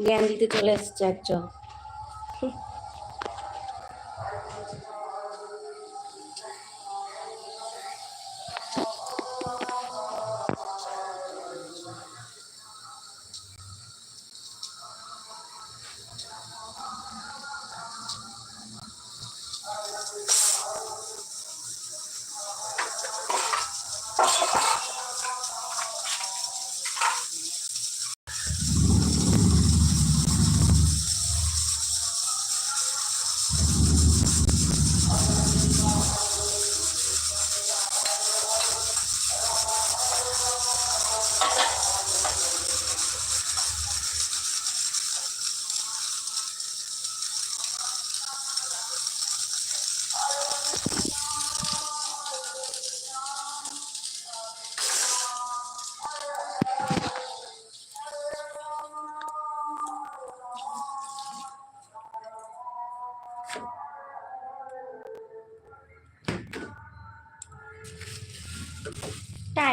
জ্ঞান দিতে চলে এসছে একজন।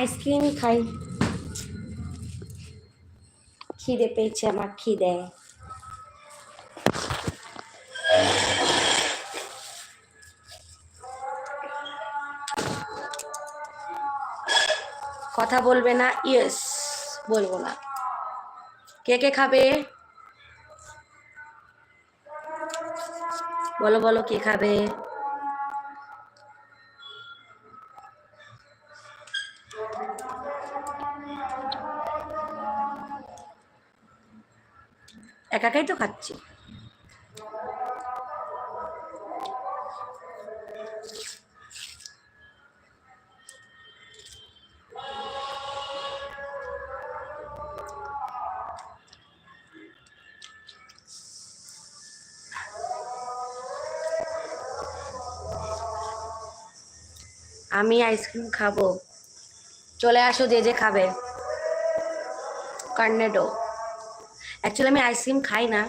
আইসক্রিম খাই। খিদে পেয়েছে, আমার খিদে। কথা বলবে না? ইয়েস, বলব না। কে কে খাবে? বলো বলো, কে খাবে? খাচ্ছি। আমি আইসক্রিম খাব। চলে আসো যে যে খাবে। কর্নেডো। অ্যাকচুয়ালি আমি আইসক্রিম খাই না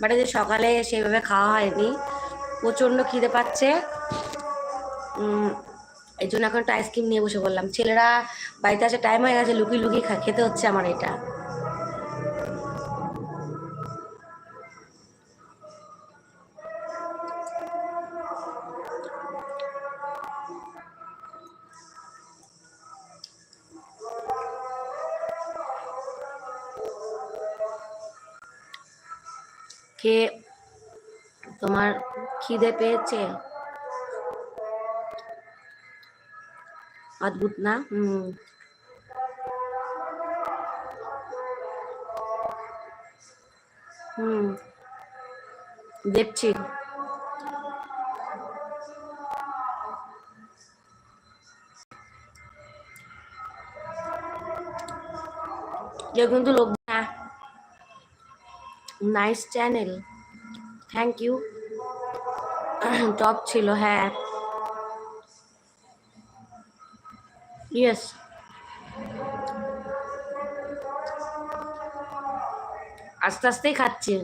বাট যে সকালে সেইভাবে খাওয়া হয়নি। প্রচণ্ড খিদে পাচ্ছে। এই জন্য এখন একটা আইসক্রিম নিয়ে বসে বললাম ছেলেরা বাড়িতে আসে টাইম হয়ে গেছে লুকি লুকি খেতে হচ্ছে আমার এটা। কে তোমার খিদে পেয়েছে? অদ্ভুত না? হুম। হুম। দেখছি। কেউ কিন্তু লোক nice channel thank you top ছিল হ্যাঁ ইয়েস আস্তে আস্তেই খাচ্ছি।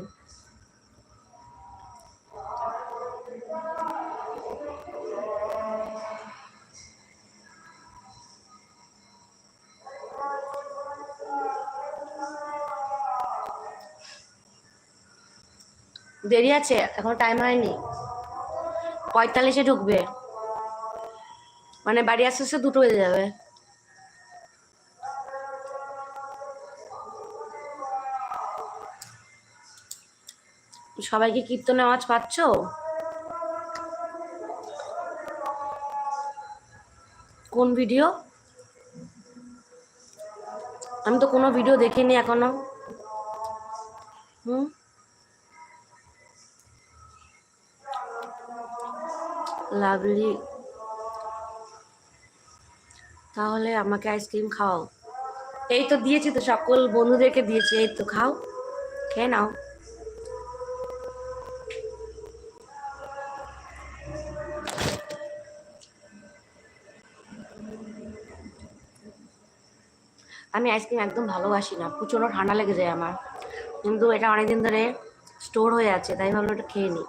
দেরি আছে, এখন টাইম হয়নি। পঁয়তাল্লিশে ঢুকবে। মানে বাড়ি আসতে আসতে দুটো বেজে যাবে। সবাইকে কীর্তন আওয়াজ পাচ্ছ? কোন ভিডিও আমি তো কোনো ভিডিও দেখিনি এখনও। হুম? লাভলি। তাহলে আমাকে আইসক্রিম খাও এই তো দিয়েছি তো, সকল বন্ধুদেরকে দিয়েছি, এই তো খাও, খেয়ে নাও। আমি আইসক্রিম একদম ভালোবাসি না, প্রচণ্ড ঠান্ডা লেগে যায় আমার। কিন্তু এটা অনেকদিন ধরে স্টোর হয়ে আছে, তাই ভাবলাম এটা খেয়ে নিই।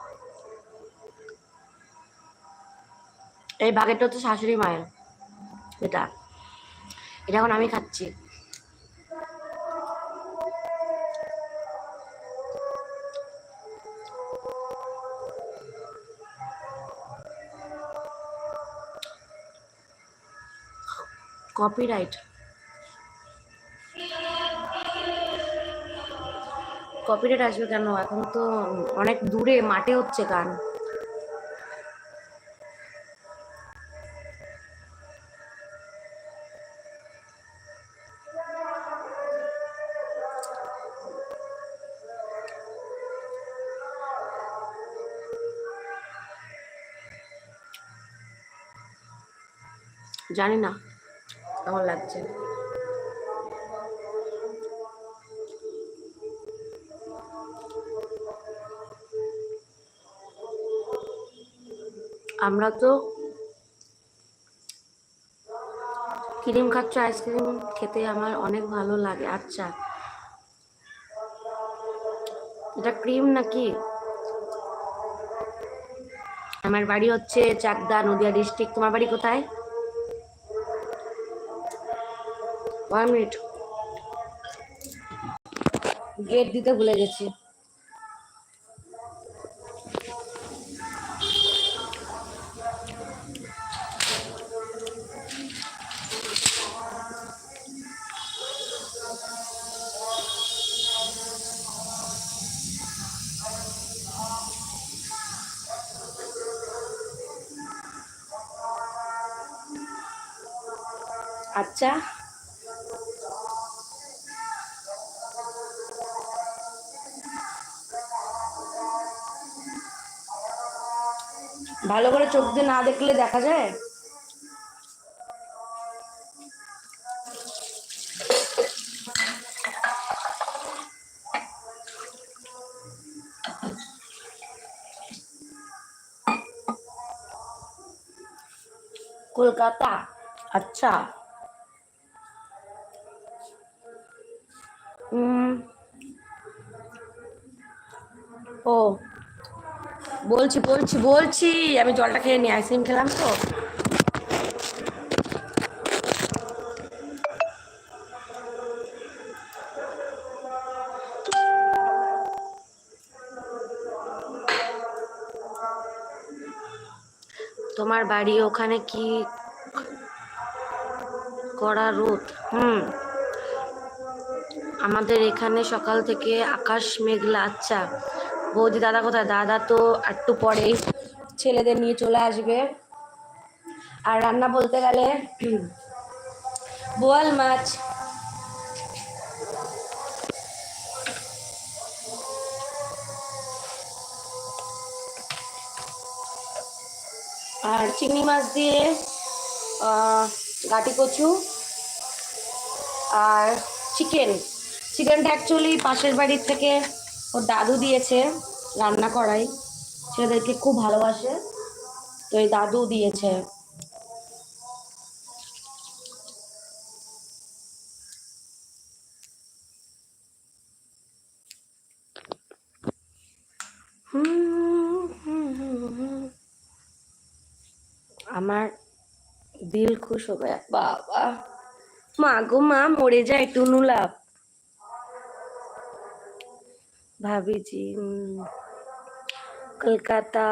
এই বাঘেরটা হচ্ছে শাশুড়ি মায়ের। এটা। এটা এখন আমি খাচ্ছি। কপিরাইট কপিরাইট আসবে কেন? এখন তো অনেক দূরে, মাঠে হচ্ছে গান। জানি না, কেমন লাগছে। আমরা তো ক্রিম খাচ্ছ, আইসক্রিম খেতে আমার অনেক ভালো লাগে আচ্ছা। এটা ক্রিম নাকি? আমার বাড়ি হচ্ছে চাকদা নদিয়া ডিস্ট্রিক্ট, তোমার বাড়ি কোথায়? One minute. গেট দিতে ভুলে গেছি। আচ্ছা। ভালো করে চোখ দিয়ে না দেখলে দেখা যায়? কলকাতা। আচ্ছা। উম, ও। বলছি বলছি বলছি। আমি জলটা খেয়ে নিই, আইসক্রিম খেলাম তো। তোমার বাড়ি ওখানে কি কড়া রোদ? হুম। আমাদের এখানে সকাল থেকে আকাশ মেঘলা আচ্ছা। বৌদি দাদা কোথায়? দাদা তো একটু পরেই ছেলেদের নিয়ে চলে আসবে। আর রান্না বলতে গেলে, বোয়াল মাছ। আর চিংড়ি মাছ দিয়ে গাটি কচু আর চিকেন। চিকেনটা অ্যাকচুয়ালি পাশের বাড়ির থেকে ওর দাদু দিয়েছে রান্না করাই, ছেলেদেরকে খুব ভালোবাসে, তো এই দাদু দিয়েছে। আমার দিল খুশ হবে, বাবা। মা গো মা, মরে যায় টুনুলাভ ভাবিজি কলকাতা,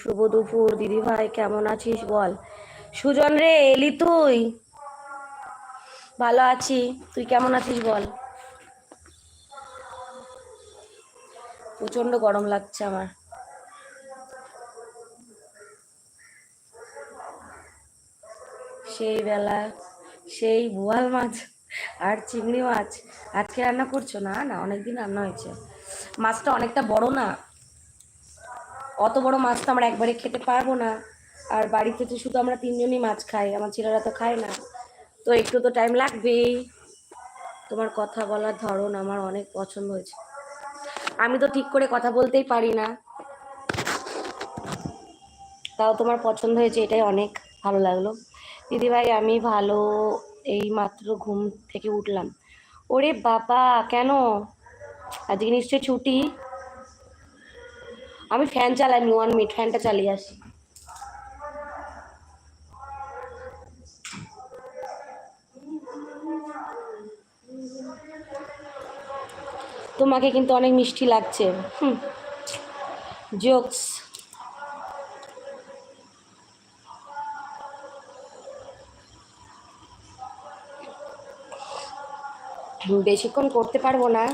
শুভ দুপুর, দিদি ভাই কেমন আছিস বল? সুজন রে, এলি তুই? ভালো আছি, তুই কেমন আছিস বল? প্রচণ্ড গরম লাগছে আমার। সেই বেলা, সেই বোয়াল মাছ আর চিংড়ি মাছ। আজকে রান্না করছ না? না, অনেকদিন রান্না হয়েছে। মাছটা অনেকটা বড় না? অত বড় মাছ তো আমরা একবারে খেতে পারব না। আর বাড়িতে তো শুধু আমরা তিনজনই মাছ খাই, আমার ছেলেরা তো খায় না। তো একটু তো টাইম লাগবেই। তোমার কথা বলার ধরন আমার অনেক পছন্দ হয়েছে। আমি তো ঠিক করে কথা বলতেই পারি না। তাও তোমার পছন্দ হয়েছে, এটাই অনেক ভালো লাগল। দিদিভাই, আমি ভালো এই মাত্র ঘুম থেকে উঠলাম। ওরে বাবা, কেন? আজকে নিশ্চয়ই ছুটি। আমি ফ্যান চালাইনি ওয়ান মিনিট ফ্যানটা চালিয়ে আসি। তোমাকে কিন্তু অনেক মিষ্টি লাগছে। জোকস বেশিক্ষণ করতে পারব না।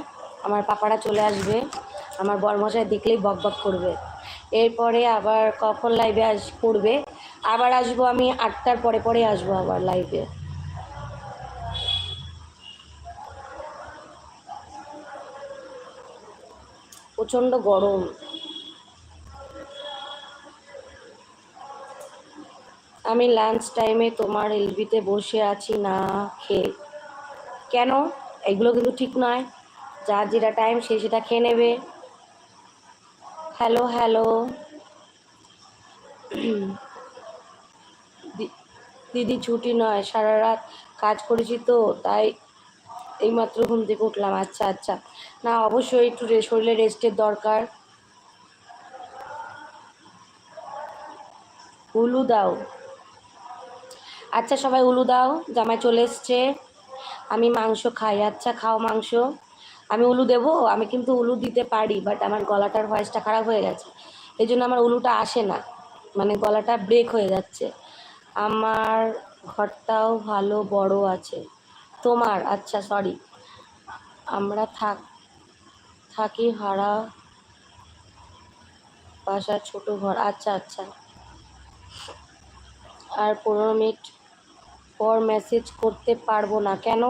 আমার পাপারা চলে আসবে। আমার বরমশাই দেখলেই বক বক করবে। এরপরে আবার কখন লাইভে আস করবে আবার আসব আমি আটটার পরে পরে আসব আবার লাইভে প্রচণ্ড গরম। আমি লাঞ্চ টাইমে তোমার এলবিতে বসে আছি, না খেয়ে। কেন? এগুলো কিন্তু ঠিক নয়। যার যেটা টাইম সে সেটা খেয়ে নেবে। হ্যালো হ্যালো দিদি ছুটি নয়, সারা রাত কাজ করেছি তো, তাই এইমাত্র ঘুম থেকে উঠলাম। আচ্ছা আচ্ছা। না, অবশ্যই একটু শরীরে রেস্টের দরকার। উলু দাও। আচ্ছা সবাই উলু দাও, জামাই চলে এসছে। আমি মাংস খাই। আচ্ছা খাও মাংস। আমি উলু দেব, আমি কিন্তু উলু দিতে পারি বাট আমার গলাটার ভয়েসটা খারাপ হয়ে গেছে। এই জন্য আমার উলুটা আসে না মানে গলাটা ব্রেক হয়ে যাচ্ছে। আমার ঘরটাও ভালো বড় আছে। তোমার আচ্ছা সরি আমরা থাক, থাকি হারা বাসার ছোট ঘর আচ্ছা আচ্ছা। আর পনেরো মিনিট পর মেসেজ করতে পারব না, কেন?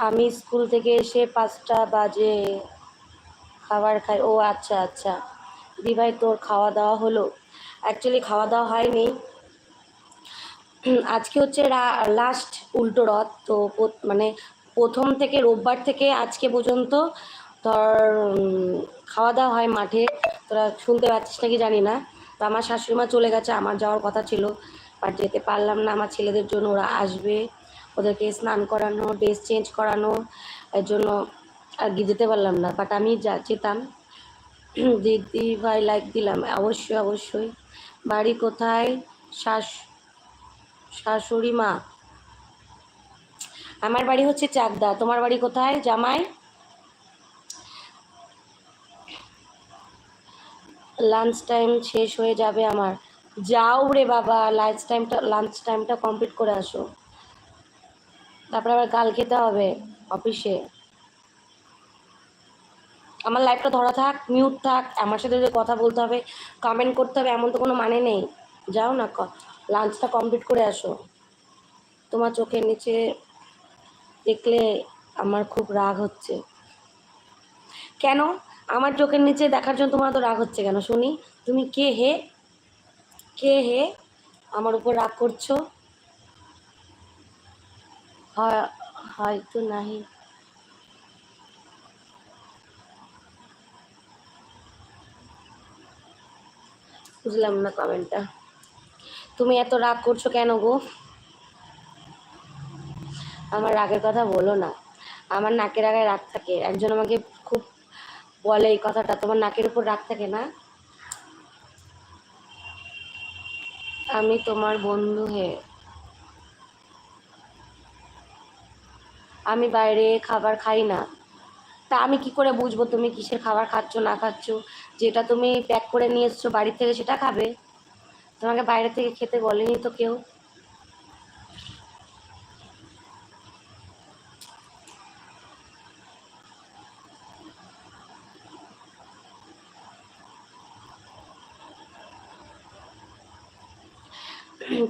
আমি স্কুল থেকে এসে পাঁচটা বাজে খাবার খাই। ও আচ্ছা আচ্ছা। দি ভাই তোর খাওয়া দাওয়া হলো? অ্যাকচুয়ালি খাওয়া দাওয়া হয়নি। আজকে হচ্ছে লাস্ট উল্টো রথ। তো মানে প্রথম থেকে রোববার থেকে আজকে পর্যন্ত ধর খাওয়া দাওয়া হয় মাঠে। তোরা শুনতে পাচ্ছিস নাকি জানি না। তো আমার শাশুড়ি মা চলে গেছে। আমার যাওয়ার কথা ছিল। বাট যেতে পারলাম না। আমার ছেলেদের জন্য ওরা আসবে। ওদেরকে স্নান করানো ড্রেস চেঞ্জ করানো এর জন্য আর কি যেতে পারলাম না। বাট আমি যা যেতাম দিদি ভাই লাইক দিলাম, অবশ্যই অবশ্যই। বাড়ি কোথায়? শাশ শাশুড়ি মা। আমার বাড়ি হচ্ছে চাকদা। তোমার বাড়ি কোথায়, জামাই? লাঞ্চ টাইম শেষ হয়ে যাবে আমার। যাও রে বাবা লাঞ্চ টাইমটা লাঞ্চ টাইমটা কমপ্লিট করে আসো। তারপরে আবার গাল খেতে হবে অফিসে। আমার লাইফটা ধরা থাক মিউট থাক, আমার সাথে যে কথা বলতে হবে কমেন্ট করতে হবে, এমন তো কোনো মানে নেই। যাও না লাঞ্চটা কমপ্লিট করে আসো। তোমার চোখের নিচে দেখলে আমার খুব রাগ হচ্ছে। কেন? আমার চোখের নিচে দেখার জন্য তোমার তো রাগ হচ্ছে কেন? শুনি, তুমি কে হে? কে হে? আমার উপর রাগ করছ? হয়তো নাহি। বুঝলাম না কমেন্টটা তুমি এত রাগ করছ কেন গো? আমার রাগের কথা বলো না। আমার নাকের আগায় রাগ থাকে। একজন আমাকে খুব বলে এই কথাটা। তোমার নাকের উপর রাগ থাকে না? আমি তোমার বন্ধু হে আমি বাইরে খাবার খাই না। তা আমি কি করে বুঝব তুমি কিসের খাবার খাচ্ছ, না খাচ্ছ? যেটা তুমি প্যাক করে নিয়ে এসছো, বাড়ি থেকে সেটা খাবে? তোমাকে বাইরে থেকে খেতে বলেনি তো কেউ?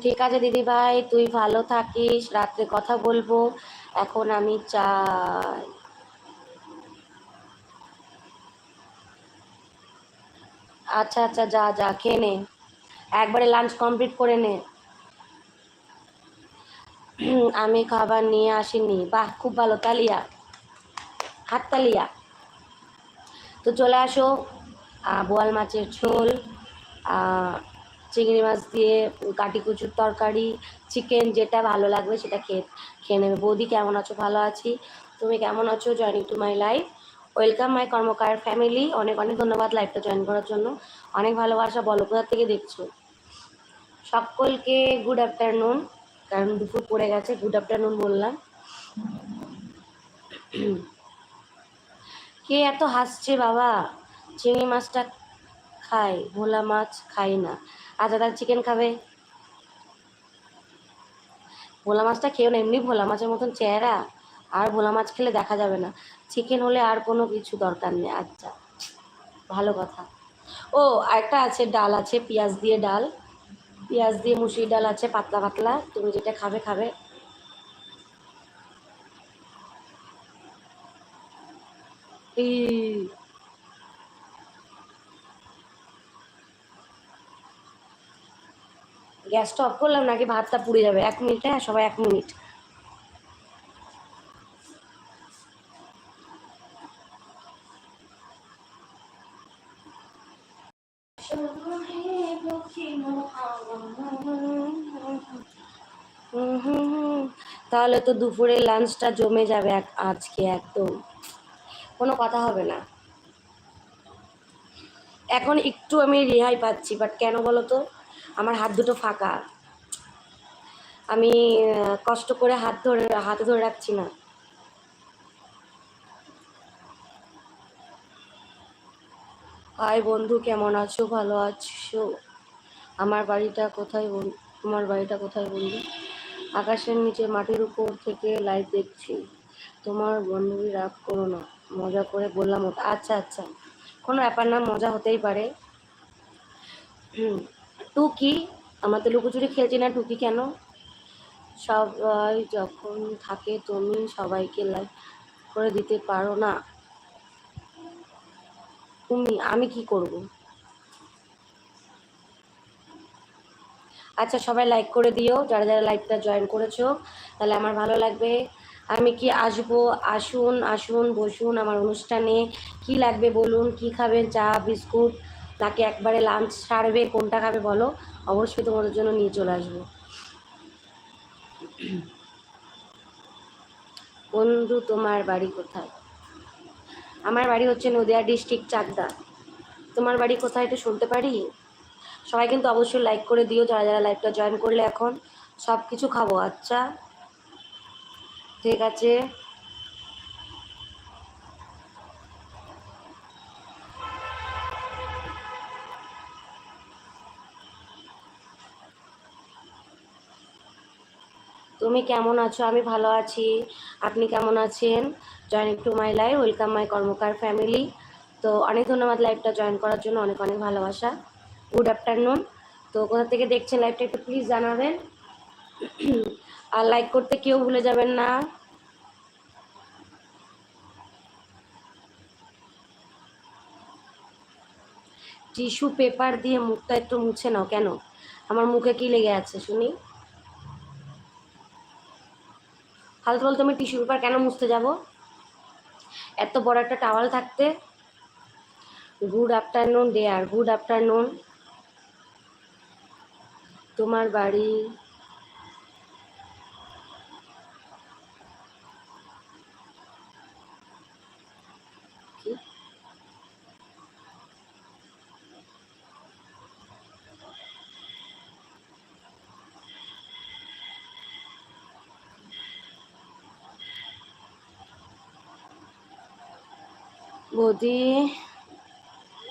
ঠিক আছে দিদি ভাই তুই ভালো থাকিস, রাত্রে কথা বলব। এখন আমি চাই। আচ্ছা আচ্ছা যা যা, খেয়ে নে। একবারে লাঞ্চ কমপ্লিট করে নে। আমি খাবার নিয়ে আসিনি। বাহ, খুব ভালো, তালিয়া। হাত তালিয়া। তো চলে আসো বোয়াল মাছের ঝোল চিংড়ি মাছ দিয়ে কাটি কুচুর তরকারি চিকেন যেটা ভালো লাগবে সেটা খেয়ে খেয়ে নেবে। বৌদি, কেমন আছো? ভালো আছি। তুমি কেমন আছো? Joining to my life welcome my Karmakar family অনেক অনেক ধন্যবাদ লাইফটা জয়েন করার জন্য। অনেক ভালোবাসা বলো থেকে দেখছ। সকলকে গুড আফটারনুন কারণ দুপুর পড়ে গেছে গুড আফটারনুন বললাম। কে এত হাসছে বাবা? চিংড়ি মাছটা খায়, ভোলা মাছ খাই না। তার চিকেন খাবে। ভোলা মাছটা খেয়েও না, এমনি ভোলা মাছের মতন চেহারা। আর ভোলা মাছ খেলে দেখা যাবে না। চিকেন হলে আর কোনো কিছু দরকার নেই। আচ্ছা ভালো কথা। ও একটা আছে, ডাল আছে, পেঁয়াজ দিয়ে ডাল। পেঁয়াজ দিয়ে মুসুরি ডাল আছে, পাতলা পাতলা। তুমি যেটা খাবে খাবে। এই গ্যাসটা অফ করলাম নাকি ভাতটা পুড়ে যাবে। এক মিনিট হ্যাঁ সবাই এক মিনিট। তাহলে তো দুপুরে লাঞ্চটা জমে যাবে আজকে একদম। কোনো কথা হবে না। এখন একটু আমি রেহাই পাচ্ছি বাট কেন বলো তো? আমার হাত দুটো ফাঁকা। আমি কষ্ট করে হাত ধরে, হাতে ধরে রাখছি না। হাই বন্ধু, কেমন আছো? ভালো আছো? আমার বাড়িটা কোথায় তোমার বাড়িটা কোথায় বন্ধু? আকাশের নিচে মাটির উপর থেকে লাইভ দেখছি। তোমার বন্ধুই রাগ করো না। মজা করে বললাম আচ্ছা আচ্ছা। কোনো ব্যাপার না, মজা হতেই পারে। হুম টুকি আমার তো লুকোচুরি খেলছি না টুকি কেন? সবাই যখন থাকে তুমি সবাইকে লাইক করে দিতে পারো না। তুমি, আমি কি করব? আচ্ছা সবাই লাইক করে দিও, যারা যারা লাইকটা জয়েন করেছ, তাহলে আমার ভালো লাগবে। আমি কি আসব? আসুন আসুন, বসুন আমার অনুষ্ঠানে। কি লাগবে বলুন? কি খাবেন? চা, বিস্কুট নাকি একবারে লাঞ্চ সারবে, কোনটা খাবে বলো? অবশ্যই তোমাদের জন্য নিয়ে চলে আসব। বন্ধু, তোমার বাড়ি কোথায়? আমার বাড়ি হচ্ছে নদিয়া ডিস্ট্রিক্ট চাকদা। তোমার বাড়ি কোথায় একটু শুনতে পারি? সবাই কিন্তু অবশ্যই লাইক করে দিও, যারা যারা লাইভটা জয়েন করলে এখন। সব কিছু খাব আচ্ছা? ঠিক আছে। তুমি কেমন আছো? আমি ভালো আছি। আপনি কেমন আছেন? Join to my life welcome my Karmakar family তো অনেক ধন্যবাদ লাইভটা জয়েন করার জন্য, অনেক অনেক ভালোবাসা। গুড আফটারনুন তো কোথা থেকে দেখছেন লাইভটা একটু প্লিজ জানাবেন। আর লাইক করতে কেউ ভুলে যাবেন না। টিস্যু পেপার দিয়ে মুখটা একটু মুছে নাও, কেন? আমার মুখে কি লেগে আছে, শুনি? ফালতু ফালতু আমি টিস্যু পেপার কেন মুছতে যাব? এত বড় একটা টাওয়াল থাকতে। Good afternoon, dear, good afternoon. তোমার বাড়ি বৌদি,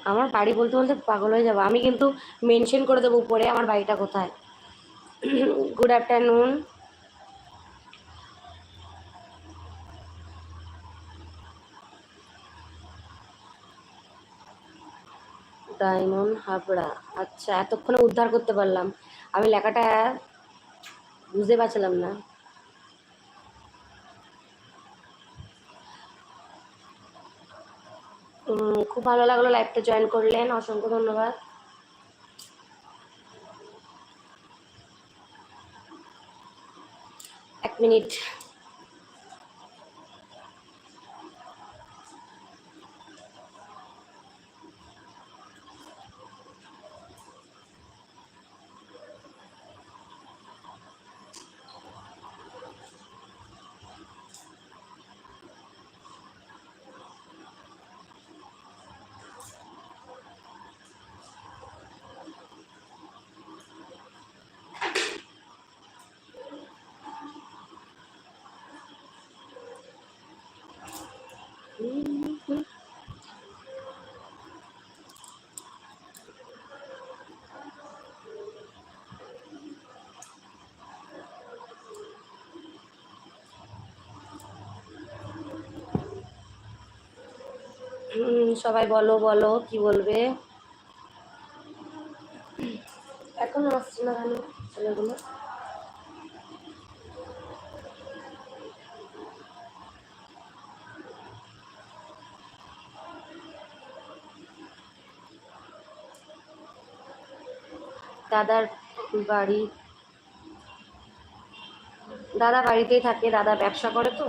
আমার বাড়ি বলতে বলতে পাগল হয়ে যাব। আমি কিন্তু মেনশন করে দেবো উপরে আমার বাড়িটা কোথায়। গুড আফটারনুন ডায়মন্ড হাবড়া। আচ্ছা এতক্ষণে উদ্ধার করতে পারলাম। আমি লেখাটা বুঝতে পারছিলাম না। খুব ভালো লাগল লাইভটা জয়েন করলেন অসংখ্য ধন্যবাদ। এক মিনিট সবাই বলো বলো কি বলবে? এখনও আসছে না কেন ছেলেগুলো। দাদার বাড়ি। দাদা বাড়িতেই থাকে, দাদা ব্যবসা করে তো।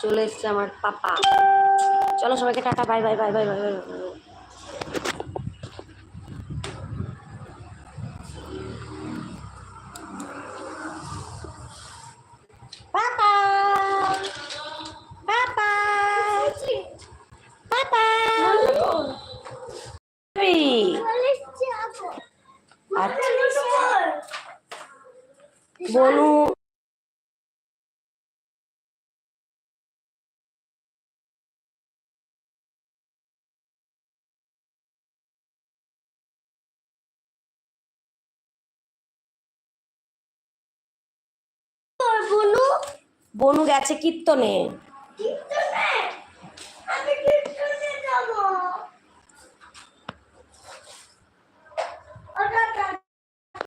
চলে এসছে আমার পাপা। চলো সবাইকে tata, bye bye bye bye bye bye bye papa papa papa আচ্ছা বনু বনু গেছে কীর্তনে।